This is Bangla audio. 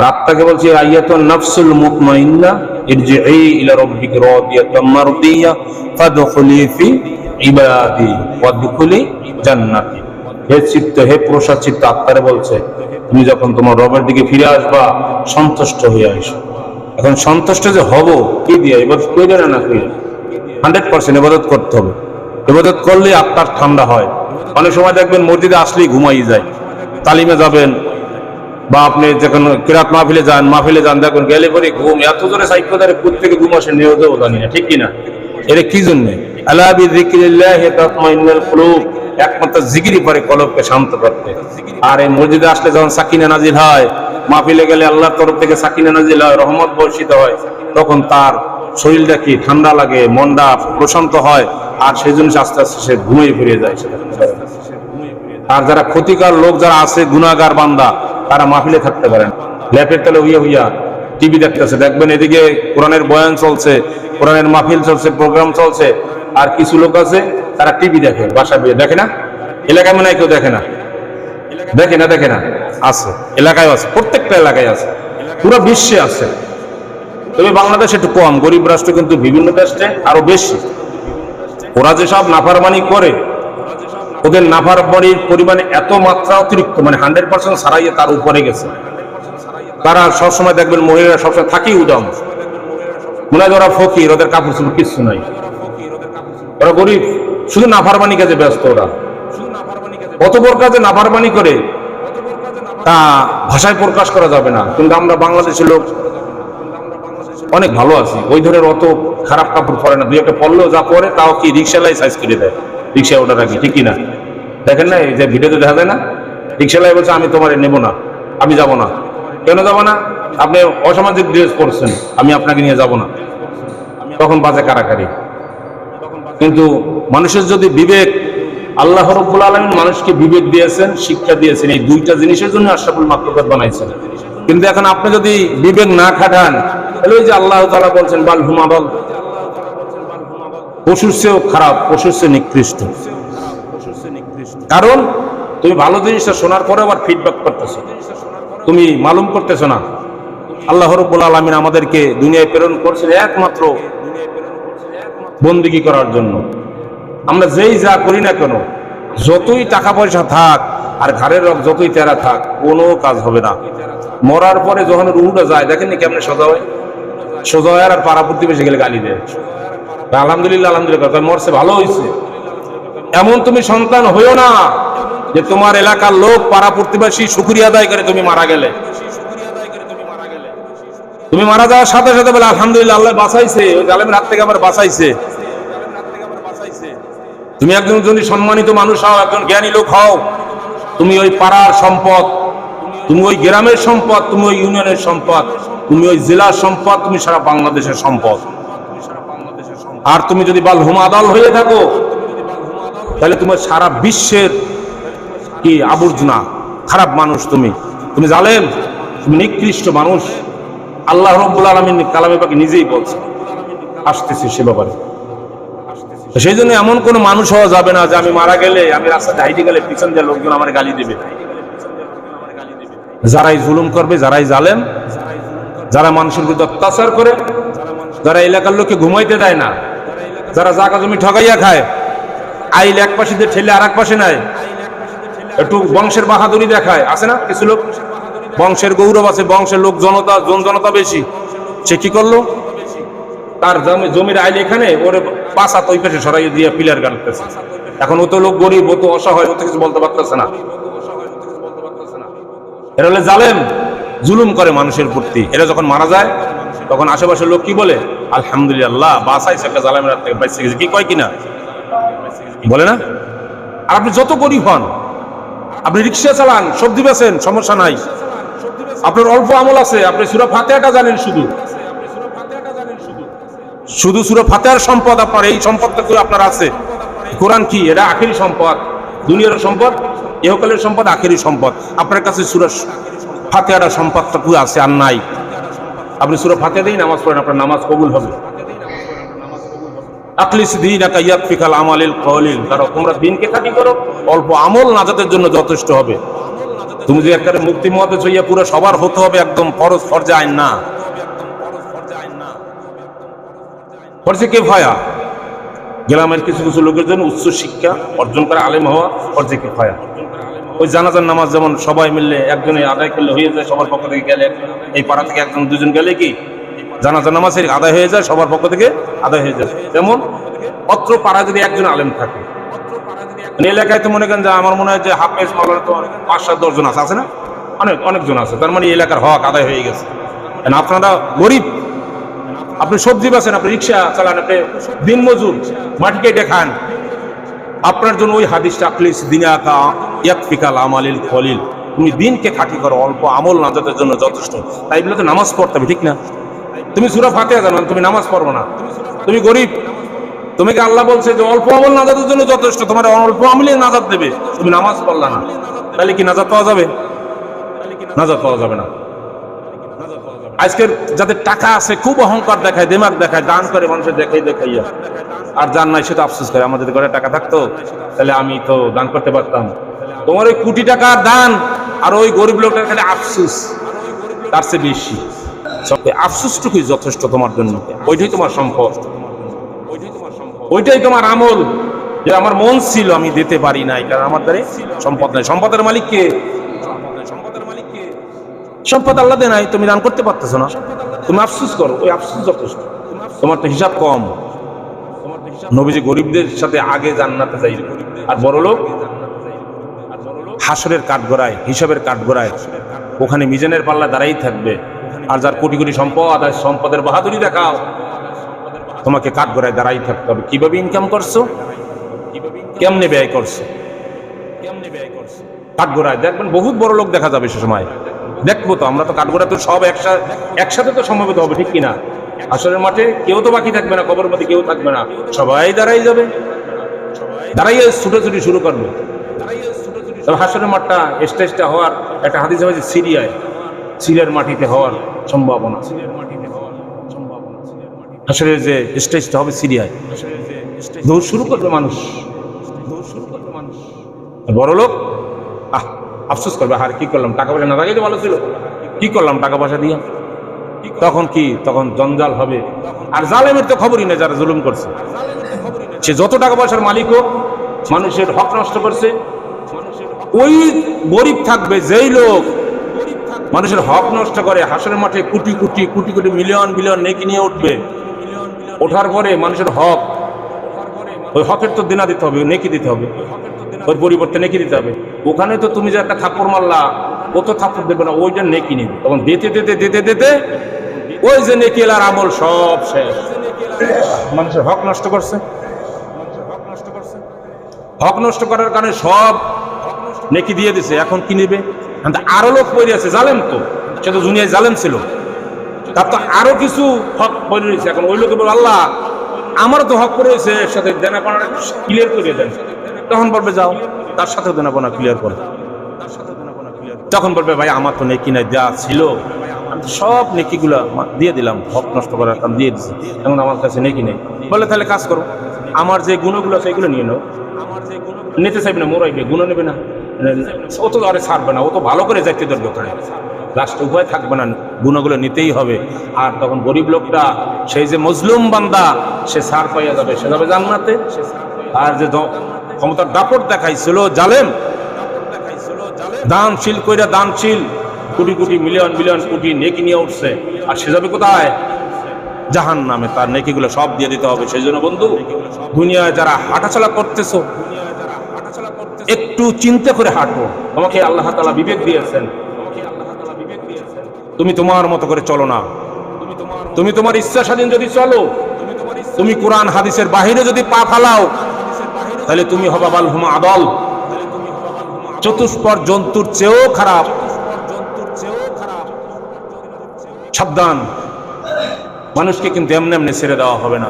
আর আত্মাকে বলছে, আইয়াতুন নাফসুল মুতমাইন্না ইরজিই ইলা রাব্বিকা রাদিয়াতাম মারদিয়া, ফাদখুলি ফি ইবাদি ওয়াদখুলি হে প্রসাদ চিত্ত, আত্মারে বলছে, তুমি যখন তোমার রবের দিকে ফিরে আসবা, সন্তুষ্ট হয়ে আসো এখন সন্তুষ্ট যে হব, কি দিয়ে? এবার কইলে না না কইলে হান্ড্রেড পার্সেন্ট এবাদত করতে হবে। এবাদত করলে আত্মার ঠান্ডা হয়। অনেক সময় দেখবেন মসজিদে আসলেই ঘুমাই যায়। তালিমে যাবেন বা আপনি যখন কিরাত মাহফিলে যান মাহফিলে যান, দেখুন গেলে পরে ঘুম, এত জোরে সাইকেল ধরে থেকে ঘুম আসে দেবো জানি না, ঠিক কিনা? এটা কি জন্য? একমাত্র জিকিরই পারে শান্ত করতে। আর এই মসজিদে আসলে যখন হয় গেলে আল্লাহর তরফ থেকে হয় হয়, তখন তার শরীরটা কি ঠান্ডা লাগে, মনটা প্রশান্ত হয়, আর সেই জন্য আস্তে আস্তে সে ঘুমিয়ে ফিরে যায় আর যারা ক্ষতিকার লোক যারা আছে গুনাগার বান্দা তারা মাহফিলে থাকতে পারেন ল্যাপের তলে হইয়া হইয়া টিভি দেখতেছে। দেখবেন এদিকে কোরআনের বয়ান চলছে, কোরআনের মাহফিল চলছে, প্রোগ্রাম চলছে, আর কিছু লোক আছে, তারা টিভি দেখে, বাসা বিয়ে। দেখে না? এলাকায় মনে হয় কেউ দেখে না। দেখে না দেখে না? আছে এলাকায় আছে, প্রত্যেকটা এলাকায় আছে, পুরো বিশ্বে আছে। তবে বাংলাদেশ একটু কম, গরিব রাষ্ট্র কিন্তু বিভিন্ন দেশে আরও বেশি। ওরা যেসব নাফারমানি করে ওদের নাফারবাড়ির পরিমাণে এত মাত্রা অতিরিক্ত মানে হান্ড্রেড পার্সেন্ট সারাইয়ে তার উপরে গেছে। তারা সবসময় দেখবেন মহিলারা সবসময় থাকি উদম। মনে হয় ওরা ফকির, ওদের কাপড় চোপড় কিচ্ছু নাই। ওরা গরিব, শুধু নাফারবানি কাজে ব্যস্ত ওরা। বড় কাজে নাফারবানি করে, তা ভাষায় প্রকাশ করা যাবে না। কিন্তু আমরা বাংলাদেশের লোক অনেক ভালো আছি। ওই ধরনের অত খারাপ কাপড় পরে না। দুই একটা পরলেও যা পরে, তাও কি রিক্সালাই সাইজ করে দেয়? রিক্সায় ওঠার আগে ঠিক কিনা? দেখেন না, এই যে ভিডিওতে দেখা যায় না? রিক্সালাই বলছে, আমি তোমার নেব না, আমি যাব না। কেন যাব না? আপনি অসামাজিক ড্রেস পরছেন, আমি আপনাকে নিয়ে যাব না। তখন বাজে কারাকারি। কিন্তু মানুষের যদি বিবেক, আল্লাহ রব্বুল আলমিন মানুষকে বিবেক দিয়েছেন, শিক্ষা দিয়েছেন, এই দুইটা জিনিসের জন্য আশরাফুল মাকলুকাত বানাইছেন। কিন্তু এখন আপনি যদি বিবেক না খাটান, তাহলে ওই যে আল্লাহ তালা বলছেন, বাল হুমা বল। পশুর চেয়েও খারাপ, পশুর চেয়ে নিকৃষ্ট। কারণ তুমি ভালো জিনিসটা শোনার পরে আবার ফিডব্যাক করতেছো। তুমি মালুম করতেছো না। আল্লাহ রব্বুল আলমিন আমাদেরকে দুনিয়ায় প্রেরণ করছেন একমাত্র বন্দিগি করার জন্য। আমরা যেই যা করি না কেন, যতই টাকা পয়সা থাক আর ঘাড়ের রক যতই তেরা থাক, কোনো কাজ হবে না। মরার পরে যখন রুহুটা যায়, দেখেননি কেমনে সোজা হয়? সোজা হয় আর পাড়া প্রতিবেশী গেলে গালি দেয়। আলহামদুলিল্লাহ আলহামদুলিল্লাহ মরছে, ভালো হয়েছে এমন তুমি সন্তান হইও না যে তোমার এলাকার লোক, পাড়া প্রতিবেশী শুকুরিয়া আদায় করে তুমি মারা গেলে। তুমি মারা যাওয়ার সাথে সাথে বলে, আলহামদুলিল্লাহ, আল্লাহ বাঁচাইছে। ওই জালেমের হাত থেকে আবার বাঁচাইছে। তুমি একজন যদি সম্মানিত মানুষ হও, একজন জ্ঞানী লোক হও, তুমি ওই পাড়ার সম্পদ, তুমি ওই গ্রামের সম্পদ, তুমি ওই ইউনিয়নের সম্পদ, তুমি ওই জেলার সম্পদ, তুমি সারা বাংলাদেশের সম্পদ। আর তুমি যদি বাল হুমাদাল হয়ে থাকো, তাহলে তোমার সারা বিশ্বের কি আবর্জনা, খারাপ মানুষ তুমি। তুমি জালেম, তুমি নিকৃষ্ট মানুষ। আল্লাহ রব্বুল আলমিন কালামে পাকে নিজেই বলছে, আসতেছে সে ব্যাপারে। সেই জন্য এমন কোনো মানুষ হওয়া যাবে না যে আমি মারা গেলে, আমি রাস্তাতে হাইটে গেলে পিছন দিয়ে লোকজন আমার গালি দেবে। যারাই জুলুম করবে, যারাই জালেম, যারা মানুষের বিরুদ্ধে অত্যাচার করে, যারা এলাকার লোককে ঘুমাইতে দেয় না যারা জাগা জমি ঠকাইয়া খায়, আইল এক পাশে দিয়ে ঠেলে আর এক পাশে নেয়। একটু বংশের বাহাদুরি দেখায়। আছে না কিছু লোক? বংশের গৌরব আছে, বংশের লোক জনতা, জন জনতা বেশি। সে কি করল? তার জমি জমির আইল এখানে, ওর পাশা তো ওই পাশে সরাই দিয়ে পিলার গাড়তেছে এখন ও তো লোক গরিব, ও তো অসহায়, ও তো কিছু বলতে পারতেছে না। এরা হলে জালেম, জুলুম করে মানুষের প্রতি। এরা যখন মারা যায় তখন আশেপাশের লোক কি বলে? আলহামদুলিল্লাহ, বাসাইছে একটা জালেমের হাত থেকে, বাইসে গেছে। কি কয় কিনা? বলে না? আর আপনি যত গরিব হন, আপনি রিক্সা চালান, সবজি বেছেন সমস্যা নাই। আপনার অল্প আমল আছে, আপনি সুরা ফাতেহাটা জানেন শুধু। শুধু সুরা ফাতেহার সম্পদ আপনার, এই সম্পদটা করে আপনার আছে। কোরআন কি? এটা আখেরি সম্পদ। দুনিয়ার সম্পদ, ইহকালের সম্পদ আখেরি সম্পদ। আপনার কাছে সুরা ফাতেহাটা সম্পদটা পুরো আছে? আর নাই। আপনি সুরা ফাতেহাতেই নামাজ পড়েন, আপনার নামাজ কবুল হবে। আকলিস তোমরা দিনকে করো, অল্প আমল জন্য যথেষ্ট হবে। তুমি যে মুক্তি পুরো সবার হতে হবে, একদম ফরজ না। ফরজে কে গ্রামের কিছু কিছু লোকের জন্য উচ্চ শিক্ষা অর্জন করে আলেম হওয়া ফরজে কে ভয়া ওই জানাজার নামাজ যেমন সবাই মিললে একজনে আদায় করলে হয়ে যায়, সবার পক্ষ থেকে গেলে এই পাড়া থেকে একজন, দুজন গেলে কি? জানাজার নামাজের আদায় হয়ে যায়, সবার পক্ষ থেকে আদায় হয়ে যায়। যেমন অত্র পাড়া যদি একজন আলেম থাকে মানে এলাকায় তো মনে করেন যে আমার মনে হয় যে হাফেজ, মাওলানা তো পাঁচ সাত, দশজন আছে আছে না? অনেক, অনেকজন আছে, তার মানে এলাকার হক আদায় হয়ে গেছে। And আপনারা গরিব, আপনি সবজি বেছেন আপনি রিক্সা চালান, আপনি দিন মজুর মাটি কেটে খান আপনার জন্য ওই হাদিসটা আকলিস দিনাকা ইয়াকফিকাল আমালিল খলিল। তুমি দিনকে খাঁটি করো, অল্প আমল নাজাতের জন্য যথেষ্ট। তাই বলে তো নামাজ পড়তে হবে, ঠিক না? তুমি সুরা ফাতেহা জানো, তুমি নামাজ পড়ব না। তুমি গরিব। তুমি কি আল্লাহ বলছে যে অল্প আমল নাজাতের জন্য যথেষ্ট? তোমার অল্প আমলে নাজাত দেবে। তুমি নামাজ পড়লা না। তাহলে কি নাজাত পাওয়া যাবে? নাজাত পাওয়া যাবে না। আজকের যাদের টাকা আছে, খুব অহংকার দেখায়, দিমাগ দেখায়, দান করে মানুষের দেখাই দেখাইয়া আর যার নাই, সে তো আফসোস করে, আমাদের ঘরে টাকা থাকতো, তাহলে আমি তো দান করতে পারতাম। তোমার ওই কোটি টাকার দান, আর ওই গরিব লোকটার খালি আফসোস, তার চেয়ে বেশি। আফসোসটুকুই যথেষ্ট তোমার জন্য, ওইটাই তোমার সম্পদ। ওইটাই তোমার আমল। যে আমার মন ছিল, আমি দিতে পারি নাই, কারণ আমার দ্বারে সম্পদ নাই। সম্পদের মালিক কে? সম্পদ আল্লাহ দেয় নাই, তুমি দান করতে পারতেছো না। তুমি আফসুস করো, ওই আফসোস যথেষ্ট। তোমার তো হিসাব কম। নবীজি গরিবদের সাথে আগে জান্নাতে যাই। আর বড় লোক হাসরের কাঠগড়ায়, হিসাবের কাঠগড়ায়, ওখানে মিজানের পাল্লা দাঁড়াই থাকবে। আর যার কোটি কোটি সম্পদ, আর সম্পদের বাহাদুরি দেখাও, তোমাকে কাঠগড়ায় দাঁড়াই থাকতে হবে। কীভাবে ইনকাম করছ? কেমনে ব্যয় করছ? কাঠগড়ায়, দেখবেন বহুত বড় লোক দেখা যাবে সে সময়। দেখব তো, আমরা তো কাঠগড়া তো সব একসাথে একসাথে তো সমবেত হবে, ঠিক কিনা? আসরের মাঠে কেউ তো বাকি থাকবে না কবর মধ্যে কেউ থাকবে না, সবাই দাঁড়াই যাবে। দাঁড়াইয়ে ছুটোছুটি শুরু করবে তবে হাসরের মাঠটা স্টেজটা হওয়ার একটা হাদিস হয়েছে, সিরিয়ায়। সিরিয়ার মাটিতে হওয়ার সম্ভাবনা। হাসরের যে স্টেজটা হবে সিরিয়ায়। দৌড় শুরু করবে মানুষ। আর বড় লোক আফসোস করবে আর কি করলাম? টাকা পয়সা না থাকলে তো ভালো ছিল। কি করলাম টাকা পয়সা দিয়ে? তখন কি, তখন জঞ্জাল হবে। আর জালেমের তো খবরই নেই যারা জুলুম করছে। সে যত টাকা পয়সার মালিক হোক, মানুষের হক নষ্ট করছে। ওই গরিব থাকবে, যেই লোক মানুষের হক নষ্ট করে হাসের মাঠে কোটি কোটি কোটি কোটি মিলিয়ন মিলিয়ন নেকি নিয়ে উঠবে। ওঠার পরে মানুষের হক, ওই হকের তো দিনা দিতে হবে, নেকি দিতে হবে। ওর পরিবর্তে নেকি দিতে হবে। ওখানে তো তুমি যে একটা থাপ্পড় মারলা, ও তো থাপ্পড় দেবে না, ওইটা নেকি নেবে। তখন দিতে দিতে দিতে দিতে ওই যে নেকি এলার আমল সব শেষ। মানুষের হক নষ্ট করছে। হক নষ্ট করার কারণে সব নেকি দিয়ে দিছে, এখন কি নেবে? আরও লোক পড়ে আছে, জালেম তো। সে তো দুনিয়ায় জালেম ছিল। তার তো আরও কিছু হক পড়ে রয়েছে। এখন ওই লোকে বলে, আল্লাহ, আমারও তো হক পড়ে রয়েছে এর সাথে দেনা পানা ক্লিয়ার করে দেন। তখন বলবে, যাও, তার সাথে দেনা পানা ক্লিয়ার করো। তখন বলবে, ভাই, আমার তো নেকি নাই দেওয়া ছিল। আমি সব নেকিগুলো দিয়ে দিলাম হক নষ্ট করার কারণ দিয়ে দিচ্ছি এখন আমার কাছে নেকি নেই। বলে, তাহলে কাজ করো, আমার যে গুণগুলো আছে, এগুলো নিয়ে নাও। নিতে চাইবে না মোরাইবে গুণ নেবে না। ও তো আরে ছাড়বে না, ও তো ভালো করে যাইতে দেবে ওখানে। লাস্ট উপায় থাকবে না, গুণগুলো নিতেই হবে। আর তখন গরিব লোকটা, সেই যে মজলুম বান্দা, সে সার পাইয়া যাবে, সে যাবে জান্নাতে। আর যে ক্ষমতার দাপট দেখাইছিল, জালেম। দানশীল কইরা দানশীল কোটি কোটি মিলিয়ন মিলিয়ন কোটি নেকি নিয়ে উঠছে। আর সে যাবে কোথায়? জাহান নামে তার নেকিগুলো সব দিয়ে দিতে হবে। সেই জন্য বন্ধু, দুনিয়ায় যারা হাঁটাচলা করতেছো, একটু চিন্তা করে হাঁটো। তোমাকে আল্লাহ তালা বিবেক দিয়েছেন। তুমি তোমার মতো করে চলো না। তুমি তোমার ইচ্ছা স্বাধীন যদি চলো, তুমি কোরআন, হাদিসের বাহিরে যদি পা ফালাও তাহলে তুমি হবা বাল হুমা আদল। চতুষ্পর জন্তুর চেয়েও খারাপ। সাবধান। মানুষকে কিন্তু এমনি এমনি ছেড়ে দেওয়া হবে না।